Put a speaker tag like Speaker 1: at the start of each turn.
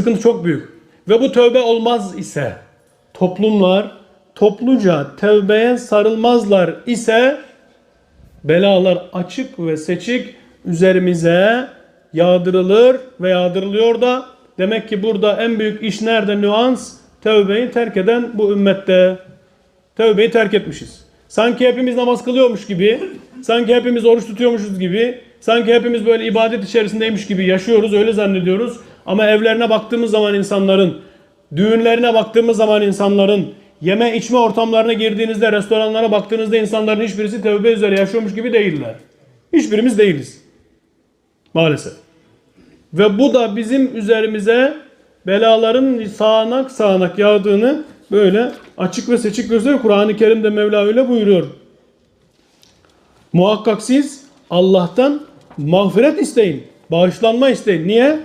Speaker 1: Sıkıntı çok büyük. Ve bu tövbe olmaz ise toplumlar topluca tövbeye sarılmazlar ise belalar açık ve seçik üzerimize yağdırılır ve yağdırılıyor da demek ki burada en büyük iş nerede nüans tövbeyi terk eden bu ümmette tövbeyi terk etmişiz. Sanki hepimiz namaz kılıyormuş gibi, sanki hepimiz oruç tutuyormuşuz gibi, sanki hepimiz böyle ibadet içerisindeymiş gibi yaşıyoruz, öyle zannediyoruz. Ama evlerine baktığımız zaman insanların, düğünlerine baktığımız zaman insanların, yeme içme ortamlarına girdiğinizde, restoranlara baktığınızda insanların hiçbirisi tövbe üzere yaşıyormuş gibi değiller. Hiçbirimiz değiliz. Maalesef. Ve bu da bizim üzerimize belaların sağanak sağanak yağdığını böyle açık ve seçik gösteriyor. Kur'an-ı Kerim'de Mevla öyle buyuruyor. Muhakkak siz Allah'tan mağfiret isteyin. Bağışlanma isteyin. Niye?